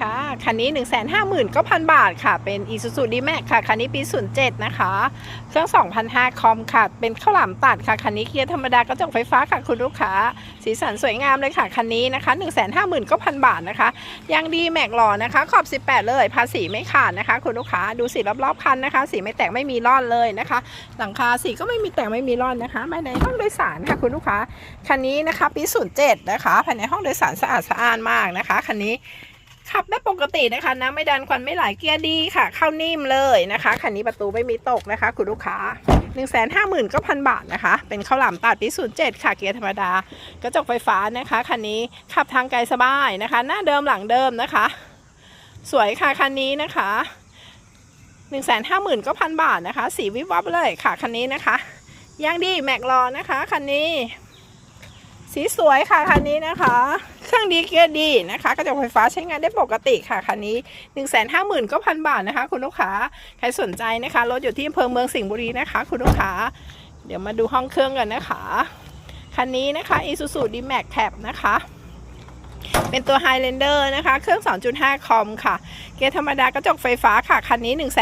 ค่ะคันนี้ 1 5 9 0 0 0 0 บาทค่ะ เป็น Isuzu D-Max ค่ะ คันนี้ปี 07 นะคะ เครื่อง2,500คอมค่ะ เป็นข้าวหลามตัดค่ะ คันนี้เกียร์ธรรมดากระจกไฟฟ้าค่ะคุณลูกค้า สีสันสวยงามเลยค่ะ คันนี้นะคะ 1 5 9 0 0 0 บาทนะคะ ยางดีแม็กหล่อนะคะ ขอบ 18 เลย ภาษีไม่ขาดนะคะ คุณลูกค้า ดูสีรอบๆคันนะคะ สีไม่แตกไม่มีร่อนเลยนะคะ หลังคาสีก็ไม่มีแตกไม่มีร่อนนะคะภายในห้องโดยสารค่ะคุณลูกค้า คันนี้นะคะปี 07 นะคะ ภายในห้องโดยสารสะอาดสะอ้านมากนะคะ คันนี้ ขับได้ปกตินะคะน้ำไม่ดันควันไม่ไหลเกียร์ดีค่ะ เข้านิ่มเลยนะคะคันนี้ประตูไม่มีตกนะคะ คุณลูกค้า 1 5 9 0 0 0 0บาทนะคะ เป็นข้าวหลามตัดปี07ค่ะเกียร์ธรรมดากระจกไฟฟ้านะคะคันนี้ขับทางไกลสบายนะคะ หน้าเดิมหลังเดิมนะคะ สวยค่ะคันนี้นะคะ1 5 9 0 0 0 0บาทนะคะ สีวิบวับเลยค่ะคันนี้นะคะยางดีแม็กลอนะคะคันนี้ สีสวยค่ะคันนี้นะคะ เครื่องดีเกียร์ดีนะคะ กระจกไฟฟ้าใช้งานได้ปกติค่ะคันนี้ 1 5 9 0 0 0 0บาทนะคะ คุณลูกค้าใครสนใจนะคะรถอยู่ที่อำเภอเมืองสิงห์บุรีนะคะ คุณลูกค้า เดี๋ยวมาดูห้องเครื่องกันนะคะคันนี้นะคะ Isuzu D-Max Cab นะคะเป็นตัว Highlander นะคะ เครื่อง 2.5 คอมค่ะ เกียร์ธรรมดากระจกไฟฟ้าค่ะ คันนี้ 1 5 9 0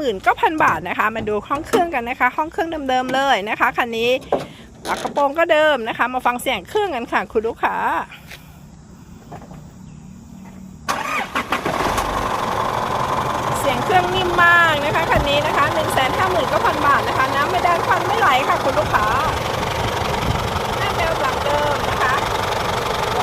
0 0 บาทนะคะ มาดูห้องเครื่องกันนะคะ ห้องเครื่องเดิมๆเลยนะคะ คันนี้ ฝากระโปรงก็เดิมนะคะ มาฟังเสียงเครื่องกันค่ะ คุณลูกค้าเสียงเครื่องนิ่มมากนะคะคันนี้นะคะ1 5 9 0 0 0บาทนะคะ น้ำไม่แดงควันไม่ไหลค่ะ คุณลูกค้าหน้าเดิมหลังเดิมนะคะ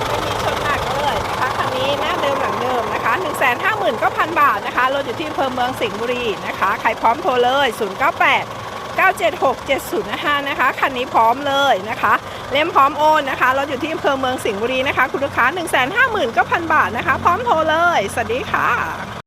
ไม่มีชนหนักเลยนะคะคันนี้หน้าเดิมหลังเดิมนะคะ1 5 9 0 0 0บาทนะคะรถอยู่ที่อำเภอเมืองสิงห์บุรีนะคะใครพร้อมโทรเลย 098 976 7055นะคะคันนี้พร้อมเลยนะคะ เล่มพร้อมโอนนะคะรถอยู่ที่อำเภอเมืองสิงห์บุรีนะคะ คุณลูกค้า 1 5 9 0 0 0 บาทนะคะ พร้อมโทรเลย สวัสดีค่ะ